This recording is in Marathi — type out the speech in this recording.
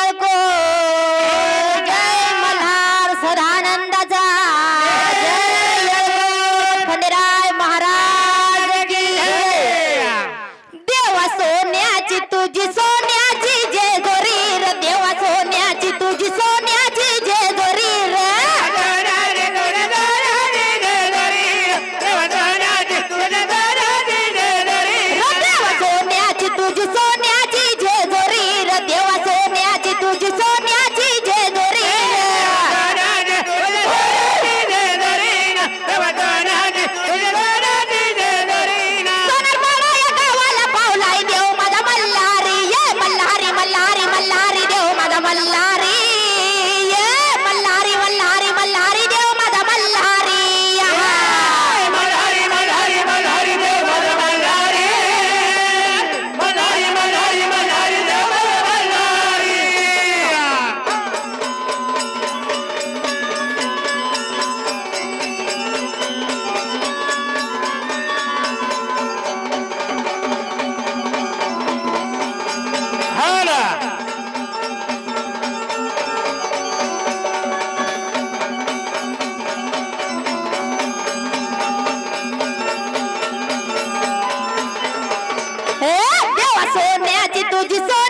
जळको जय मल्हार सदानंदाचा। खंडेराय महाराज देवा सोन्याची तुझी सो Ai, tu.